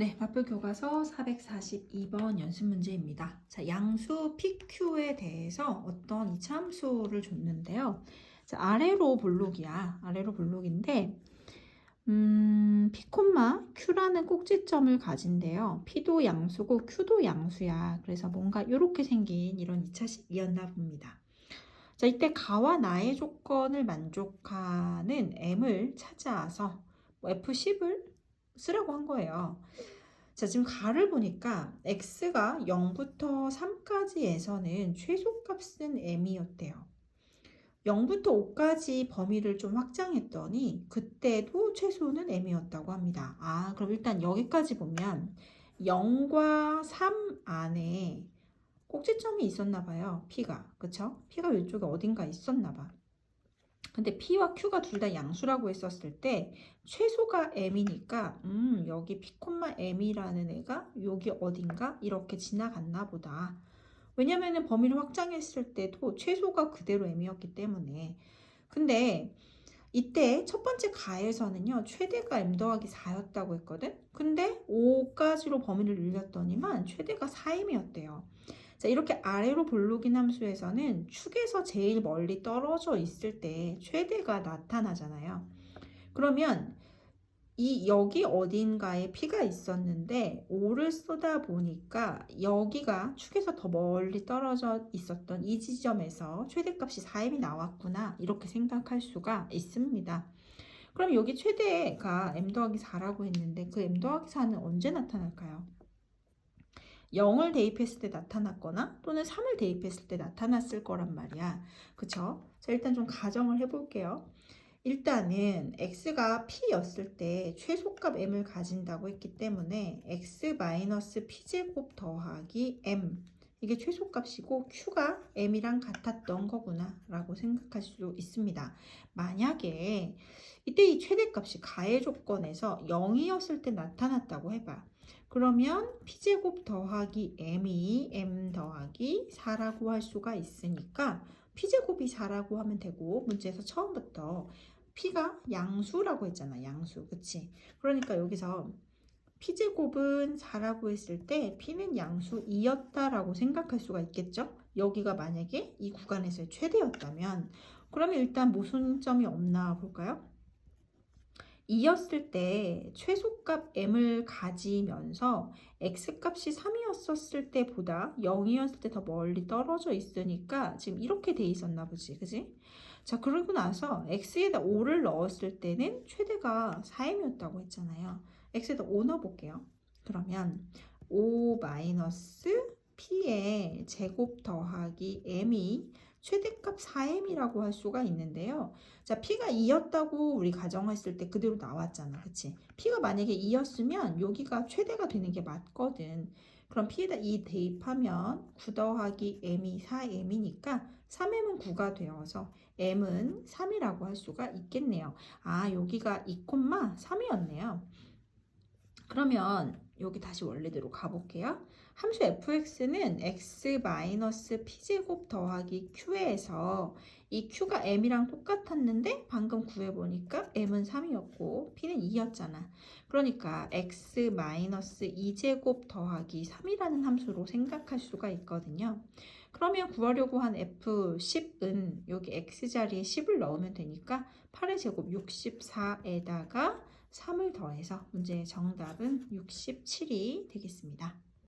네, 마플 교과서 442번 연습 문제입니다. 자, 양수 PQ에 대해서 어떤 이차 함수를 줬는데요. 자, 아래로 볼록이야. 아래로 볼록인데 음, P, Q라는 꼭지점을 가진대요. P도 양수고 Q도 양수야. 그래서 뭔가 이렇게 생긴 이런 2차식이었나 봅니다. 자, 이때 가와 나의 조건을 만족하는 M을 찾아서 뭐 F10을 쓰라고 한 거예요. 자, 지금 가를 보니까 x가 0부터 3까지에서는 최소값은 m이었대요. 0부터 5까지 범위를 좀 확장했더니 그때도 최소는 m이었다고 합니다. 아, 그럼 일단 여기까지 보면 0과 3 안에 꼭지점이 있었나 봐요. P가. 그쵸? P가 이쪽에 어딘가 있었나 봐. 근데 P와 Q가 둘 다 양수라고 했었을 때 최소가 M이니까 음 여기 P, M이라는 애가 여기 어딘가 이렇게 지나갔나 보다. 왜냐면은 범위를 확장했을 때도 최소가 그대로 M이었기 때문에. 근데 이때 첫 번째 가에서는요 최대가 M 더하기 4였다고 했거든? 근데 5까지로 범위를 늘렸더니만 최대가 4M이었대요 자, 이렇게 아래로 볼록인 함수에서는 축에서 제일 멀리 떨어져 있을 때 최대가 나타나잖아요. 그러면 이 여기 어딘가에 P가 있었는데 5를 쏘다 보니까 여기가 축에서 더 멀리 떨어져 있었던 이 지점에서 최대값이 4m이 나왔구나 이렇게 생각할 수가 있습니다. 그럼 여기 최대가 m 더하기 4라고 했는데 그 m 더하기 4는 언제 나타날까요? 0을 대입했을 때 나타났거나 또는 3을 대입했을 때 나타났을 거란 말이야. 그쵸? 자, 일단 좀 가정을 해볼게요. 일단은 x가 p였을 때 최소값 m을 가진다고 했기 때문에 x-p제곱 더하기 m 이게 최소값이고 q가 m이랑 같았던 거구나 라고 생각할 수 있습니다. 만약에 이때 이 최대값이 가해 조건에서 0이었을 때 나타났다고 해봐. 그러면 p제곱 더하기 m이 m 더하기 4라고 할 수가 있으니까 p제곱이 4라고 하면 되고 문제에서 처음부터 p가 양수라고 했잖아 양수. 그치? 그러니까 여기서 p제곱은 4라고 했을 때 p는 양수 2였다라고 생각할 수가 있겠죠? 여기가 만약에 이 구간에서의 최대였다면. 그러면 일단 모순점이 없나 볼까요 2였을 때 최소값 m을 가지면서 x값이 3이었을 때보다 0이었을 때 더 멀리 떨어져 있으니까 지금 이렇게 돼 있었나 보지 그지? 자 그러고 나서 x에다 5를 넣었을 때는 최대가 4m이었다고 했잖아요 x에다 5 넣어볼게요 그러면 5 p의 제곱 더하기 m이 최대값 4m이라고 할 수가 있는데요. 자, P가 2였다고 우리 가정했을 때 그대로 나왔잖아. 그치? P가 만약에 2였으면 여기가 최대가 되는 게 맞거든. 그럼 P에다 2 대입하면 9 더하기 M이 4M이니까 3M은 9가 되어서 M은 3이라고 할 수가 있겠네요. 아, 여기가 2,3이었네요. 그러면 여기 다시 원래대로 가볼게요. 함수 fx는 x-p제곱 더하기 q에서 이 q가 m이랑 똑같았는데 방금 구해보니까 m은 3이었고 p는 2였잖아. 그러니까 x-2제곱 더하기 3이라는 함수로 생각할 수가 있거든요. 그러면 구하려고 한 f10은 여기 x자리에 10을 넣으면 되니까 8의 제곱 64에다가 3을 더해서 문제의 정답은 67이 되겠습니다.